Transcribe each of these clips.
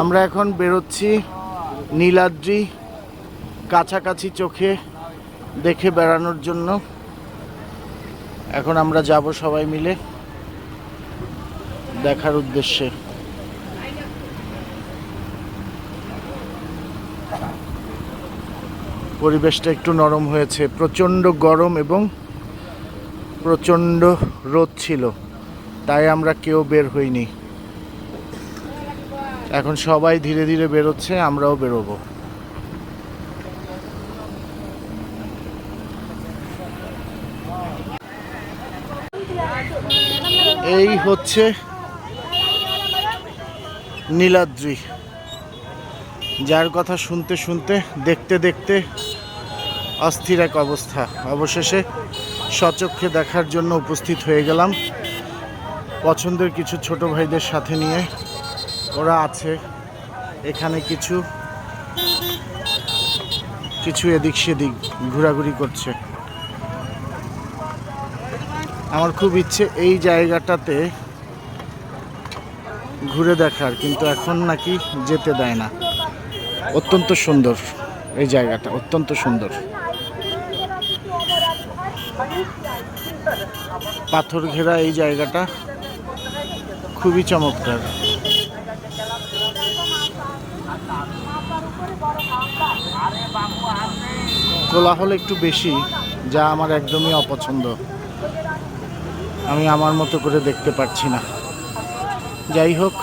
আমরা এখন বেরোচ্ছি নীলাদ্রি কাছাকাছি চোখে দেখে বেড়ানোর জন্য। এখন আমরা যাব সবাই মিলে দেখার উদ্দেশ্যে। পরিবেশটা একটু নরম হয়েছে, প্রচণ্ড গরম এবং প্রচণ্ড রোদ ছিল, তাই আমরা কেউ বের হইনি। এখন সবাই ধীরে ধীরে বেরোচ্ছে, আমরাও বেরোবো। এই হচ্ছে নীলাদ্রি। যার কথা শুনতে শুনতে, দেখতে দেখতে অস্থির এক অবস্থা। অবশেষে সচক্ষে দেখার জন্য উপস্থিত হয়ে গেলাম। পছন্দের কিছু ছোট ভাইদের সাথে নিয়ে ওরা আছে। এখানে কিছু কিছু এদিক সেদিক ঘোরাঘুরি করছে। আমার খুব ইচ্ছে এই জায়গাটাতে ঘুরে দেখার, কিন্তু এখন নাকি যেতে দেয় না। অত্যন্ত সুন্দর এই জায়গাটা, অত্যন্ত সুন্দর। পাথর ঘেরা এই জায়গাটা খুবই চমৎকার। কোলাহল একটু বেশি, যা আমার একদমই অপছন্দ। আমি আমার মতো করে দেখতে পাচ্ছি না। যাই হোক।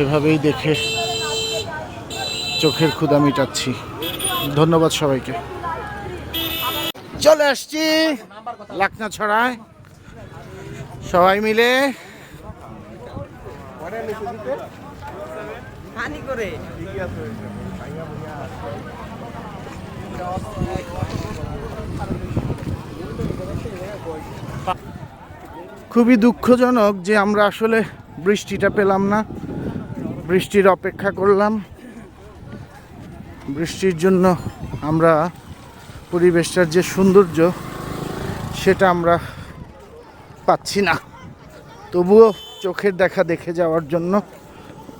এভাবেই দেখে চোখের ক্ষুদা মিটাচ্ছি। ধন্যবাদ সবাইকে। চলে আসছি লাকনা ছড়ায় সবাই মিলে হানি করে। খুবই দুঃখজনক যে আমরা আসলে বৃষ্টিটা পেলাম না। বৃষ্টির অপেক্ষা করলাম। বৃষ্টির জন্য আমরা পরিবেশটার যে সৌন্দর্য সেটা আমরা পাচ্ছি না। তবুও চোখের দেখা দেখে যাওয়ার জন্য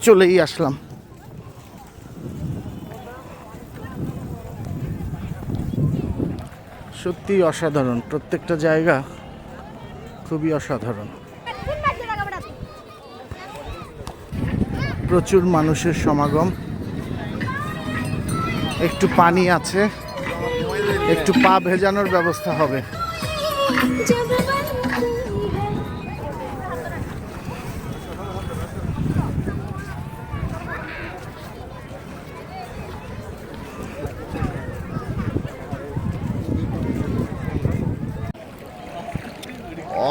চলেই আসলাম। সত্যিই অসাধারণ, প্রত্যেকটা জায়গা খুবই অসাধারণ। প্রচুর মানুষের সমাগম। একটু পানি আছে, একটু পা ভেজানোর ব্যবস্থা হবে।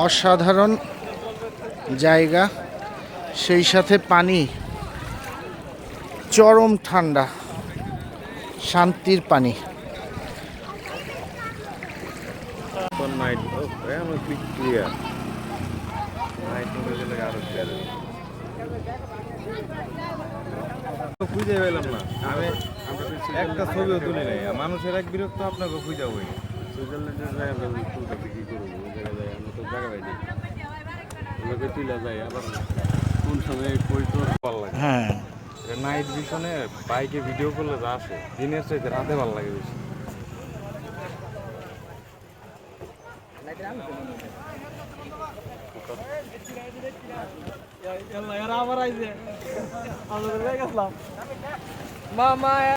অসাধারণ জায়গা। সেই সাথে পানি, চরম ঠান্ডা, শান্তির পানি। খুঁজে পেলাম না আমি একটা ছবিও তুলি নাই। মানুষের এক বিরক্ত আপনাকে খুঁজে হই সুইজারল্যান্ডের করব ওই জায়গায় যাই আমরা তো জায়গা পাই নাই ওগুলোকে তুলে যাই আবার কোন সময় কই তোর ভালো লাগে? হ্যাঁ। নাইট ভিশনে বাইকে ভিডিও করলে যা আসে দিনের চাইতে রাতে ভালো লাগে বেশি। মামা